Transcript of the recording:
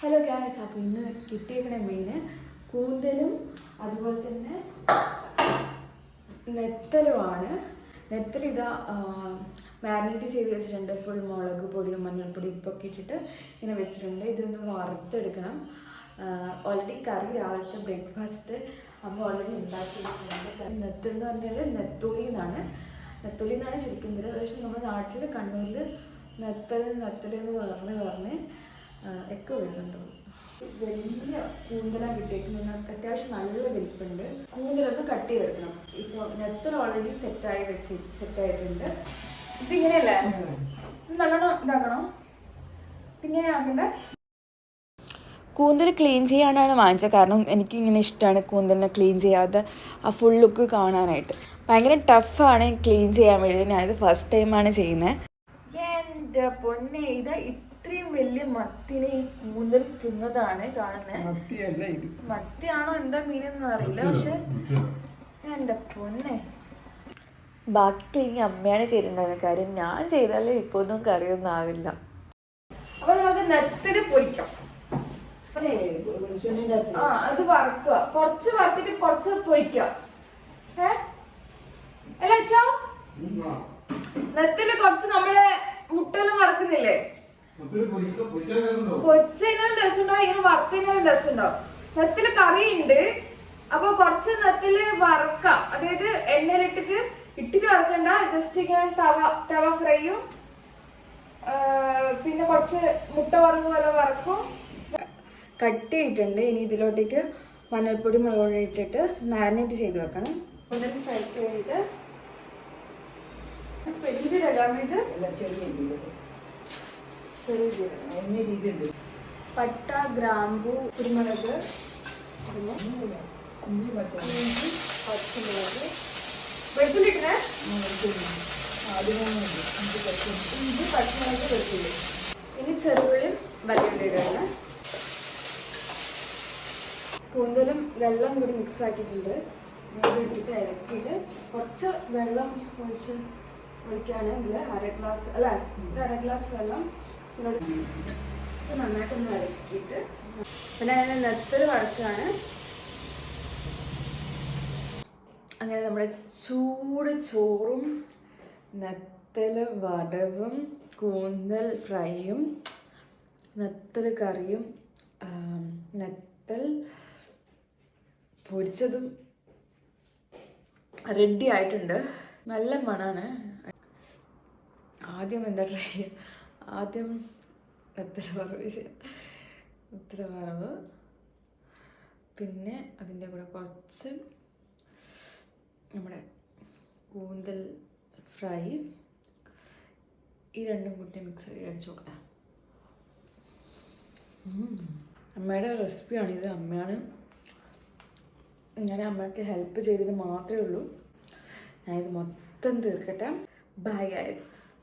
Hello gas അപ്പോൾ ഇന്ന് കിട്ടിയേക്കണ മീൻ കൂന്തലും അതുപോലെ തന്നെ നെത്തലുമാണ്. നെത്തൽ ഇതാ മാരിനേറ്റ് ചെയ്ത് വെച്ചിട്ടുണ്ട്. ഫുൾ മുളക് പൊടിയും മഞ്ഞൾപ്പൊടിയും ഉപ്പൊക്കെ ഇട്ടിട്ട് ഇങ്ങനെ വെച്ചിട്ടുണ്ട്. ഇതൊന്ന് വറുത്തെടുക്കണം. ഓൾറെഡി കറി രാവിലത്തെ ബ്രേക്ക്ഫാസ്റ്റ് അമ്മ ഓൾറെഡി ഉണ്ടാക്കി വെച്ചിട്ടുണ്ട്. നെത്തൽ എന്ന് പറഞ്ഞാൽ നെത്തോലി എന്നാണ്. നെത്തോലി എന്നാണ് ശരിക്കും പക്ഷേ നമ്മുടെ നാട്ടിൽ കണ്ണൂരിൽ നെത്തൽ നെത്തൽ എന്ന് പറഞ്ഞ് പറഞ്ഞ് ആ, വരുന്നുണ്ടോ? വലിയ കൂന്തല കിട്ടിയേക്കുന്നത്. അത്യാവശ്യം നല്ല വലിപ്പുണ്ട്. കൂന്തലൊന്ന് കട്ട് ചെയ്തെടുക്കണം. ഇപ്പോൾ നെത്തൽ ഓൾറെഡി സെറ്റായി വെച്ച് സെറ്റായിട്ടുണ്ട് ഇതിങ്ങനെയല്ലേ? ഇത് നല്ലോണം ഇതാക്കണം. ഇതിങ്ങനെ ആക്കണ്ടേ. കൂന്തൽ ക്ലീൻ ചെയ്യാനാണ് വാങ്ങിച്ചത്. കാരണം എനിക്ക് ഇങ്ങനെ ഇഷ്ടമാണ് കൂന്തലിനെ ക്ലീൻ ചെയ്യാതെ ആ ഫുൾ ലുക്ക് കാണാനായിട്ട്. ഭയങ്കര ടഫാണ് ക്ലീൻ ചെയ്യാൻ വേണ്ടി. ഞാനിത് ഫസ്റ്റ് ടൈമാണ് ചെയ്യുന്നത്. എന്റെ പൊന്നെ ഇത് ഇത്രയും വലിയ മത്തിനെ ഈ കൂന്തൽ തിന്നതാണ് കാണുന്നത് മത്തിയാണോ എന്താ മീനെന്ന് അറിയില്ല പക്ഷെ എന്റെ പൊന്നെ. ബാക്കി ക്ലീനിങ് അമ്മയാണ് ചെയ്തിട്ടുണ്ടായിരുന്ന കാര്യം ഞാൻ ചെയ്താലേ ഇപ്പൊ ഒന്നും കറിയൊന്നും ആവില്ല. അപ്പൊ നമുക്ക് നെത്തൽ പൊരിക്കാം ആ അത് വറക്കുക. കുറച്ച് വറുത്തിട്ട് കുറച്ച് പൊരിക്കുക ഏ? അല്ല അച്ഛാ. നെത്തിൽ കുറച്ച് നമ്മൾ മുട്ടലും വറക്കുന്നില്ലേ? ഇങ്ങനെ നെത്തിൽ കറിയുണ്ട് അപ്പൊ കുറച്ച് നെത്തിൽ വറുക്ക. അതായത് എണ്ണയിലിട്ടിട്ട് ഇട്ടിട്ട് വറക്കണ്ട ജസ്റ്റ് ഇങ്ങനെ തവ തവ ഫ്രൈയും പിന്നെ കുറച്ച് മുട്ട വറങ്ങ പോലെ വറക്കും. കട്ട് ചെയ്തിട്ടുണ്ട് ഇനി ഇതിലോട്ടേക്ക് മഞ്ഞൾപ്പൊടി മുളക് പൊടി ഇട്ടിട്ട് മാരിനേറ്റ് ചെയ്ത് വെക്കണം. ഒന്നിനും ഫ്രൈക്ക് വേണ്ടിയിട്ട് പെരിഞ്ചീരകം ഇത് ചെറിയ ജീരകം പട്ട ഗ്രാമ്പു കുരുമുളക് ഇനി ചെറുള്ളിയും വെള്ളയുള്ളി ഇടണം കൂന്തലും ഇതെല്ലാം കൂടി മിക്സ് ആക്കിയിട്ടുണ്ട്. ഇട്ടിട്ട് ഇളക്കിയിട്ട് കുറച്ച് വെള്ളം ഒഴിച്ച് ഒഴിക്കുകയാണ് ഇതിൽ അര ഗ്ലാസ് അല്ല അര ഗ്ലാസ് വെള്ളം നന്നായിട്ടൊന്ന് അങ്ങനെ നമ്മുടെ ചൂട് ചോറും നെത്തൽ വടവും കൂന്തൽ ഫ്രൈയും നെത്തൽ കറിയും നെത്തൽ പൊരിച്ചതും റെഡി ആയിട്ടുണ്ട്. നല്ല മണാണ് ആദ്യം എന്താ ട്രൈ ചെയ്യുക ആദ്യം നെത്തൽ പറവ് പിന്നെ അതിന്റെ കൂടെ കുറച്ച് നമ്മുടെ കൂന്തൽ ഫ്രൈ. ഈ രണ്ടും കൂട്ടി മിക്സ് ചെയ്ത് അടിച്ചു കൊടുക്കാം. അമ്മയുടെ റെസിപ്പിയാണിത് അമ്മയാണ് ഞാൻ അമ്മയ്ക്ക് ഹെൽപ്പ് ചെയ്തിട്ട് മാത്രമേ ഉള്ളൂ. ഞാനിത് മൊത്തം തീർക്കട്ടെ. Bye guys